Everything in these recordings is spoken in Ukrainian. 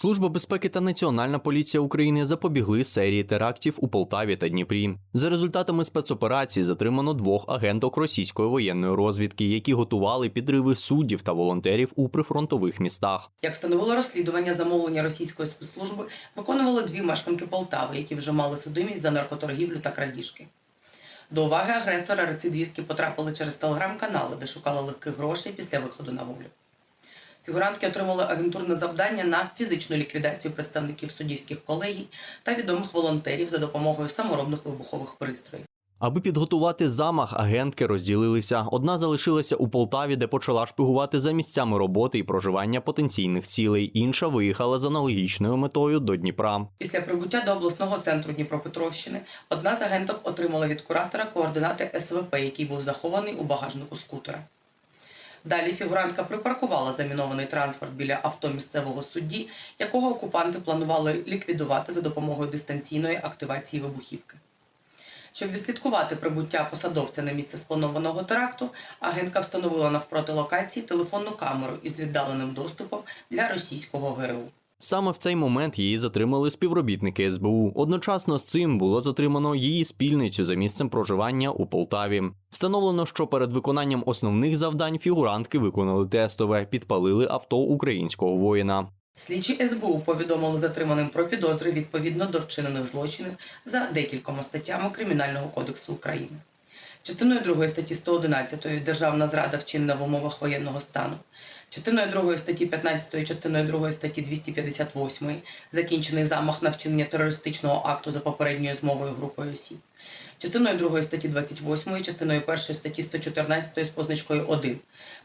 Служба безпеки та Національна поліція України запобігли серії терактів у Полтаві та Дніпрі. За результатами спецоперації затримано двох агенток російської воєнної розвідки, які готували підриви суддів та волонтерів у прифронтових містах. Як встановило розслідування, замовлення російської спецслужби виконували дві мешканки Полтави, які вже мали судимість за наркоторгівлю та крадіжки. До уваги агресора рецидвістки потрапили через телеграм-канали, де шукали легких грошей після виходу на волю. Фігурантки отримали агентурне завдання на фізичну ліквідацію представників суддівських колегій та відомих волонтерів за допомогою саморобних вибухових пристроїв. Аби підготувати замах, агентки розділилися. Одна залишилася у Полтаві, де почала шпигувати за місцями роботи і проживання потенційних цілей. Інша виїхала з аналогічною метою до Дніпра. Після прибуття до обласного центру Дніпропетровщини одна з агенток отримала від куратора координати СВП, який був захований у багажнику скутера. Далі фігурантка припаркувала замінований транспорт біля авто місцевого судді, якого окупанти планували ліквідувати за допомогою дистанційної активації вибухівки. Щоб відслідкувати прибуття посадовця на місце спланованого теракту, агентка встановила навпроти локації телефонну камеру із віддаленим доступом для російського ГРУ. Саме в цей момент її затримали співробітники СБУ. Одночасно з цим було затримано її спільницю за місцем проживання у Полтаві. Встановлено, що перед виконанням основних завдань фігурантки виконали тестове, підпалили авто українського воїна. Слідчі СБУ повідомили затриманим про підозри відповідно до вчинених злочинів за декількома статтями Кримінального кодексу України. Частиною 2 статті 111 Державна зрада вчинена в умовах воєнного стану. Частиною 2 статті 15, частиною 2 статті 258 закінчений замах на вчинення терористичного акту за попередньою змовою групою осіб. Частиною 2 статті 28, частиною 1 статті 114 з позначкою 1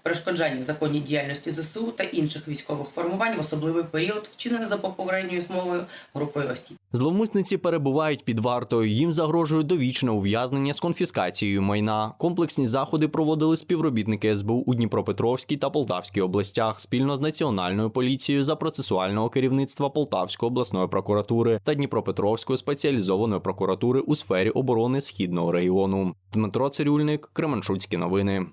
перешкоджання законній діяльності ЗСУ та інших військових формувань в особливий період вчинене за попередньою змовою групою осіб. Зловмисниці перебувають під вартою. Їм загрожує довічне ув'язнення з конфіскацією майна. Комплексні заходи проводили співробітники СБУ у Дніпропетровській та Полтавській областях спільно з національною поліцією за процесуального керівництва Полтавської обласної прокуратури та Дніпропетровської спеціалізованої прокуратури у сфері оборони східного регіону. Дмитро Цирюльник, Кременчуцькі новини.